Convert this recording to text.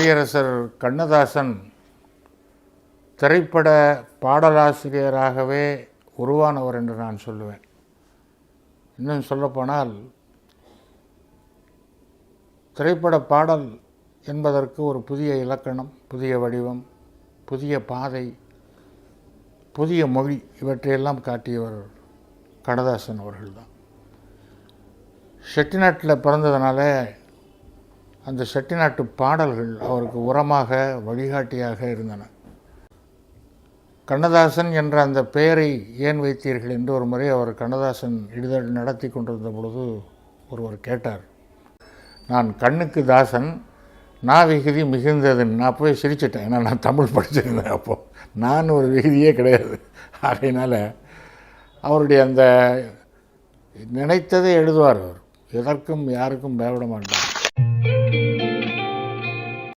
கவியரசர் கண்ணதாசன் திரைப்பட பாடலாசிரியராகவே உருவானவர் என்று நான் சொல்லுவேன். இன்னும் சொல்லப்போனால் திரைப்பட பாடல் என்பதற்கு ஒரு புதிய இலக்கணம் புதிய வடிவம் புதிய பாதை புதிய மொழி இவற்றையெல்லாம் காட்டியவர் கண்ணதாசன் அவர்கள்தான். செட்டிநாட்டில் பிறந்ததுனால அந்த செட்டிநாட்டு பாடல்கள் அவருக்கு உரமாக வழிகாட்டியாக இருந்தன. கண்ணதாசன் என்ற அந்த பெயரை ஏன் வைத்தீர்கள் என்று ஒரு முறை அவர் கண்ணதாசன் இதழ் நடத்தி கொண்டிருந்த பொழுது ஒருவர் கேட்டார். நான் கண்ணுக்கு தாசன் நான் விகுதி மிகுந்ததுன்னு நான் போய் சிரிச்சிட்டேன். ஏன்னா நான் தமிழ் படிச்சிருந்தேன் அப்போது நான் ஒரு விகுதியே கிடையாது. ஆகையினால அவருடைய அந்த நினைத்ததை எழுதுவார் அவர். எதற்கும் யாருக்கும் பயப்பட மாட்டார்.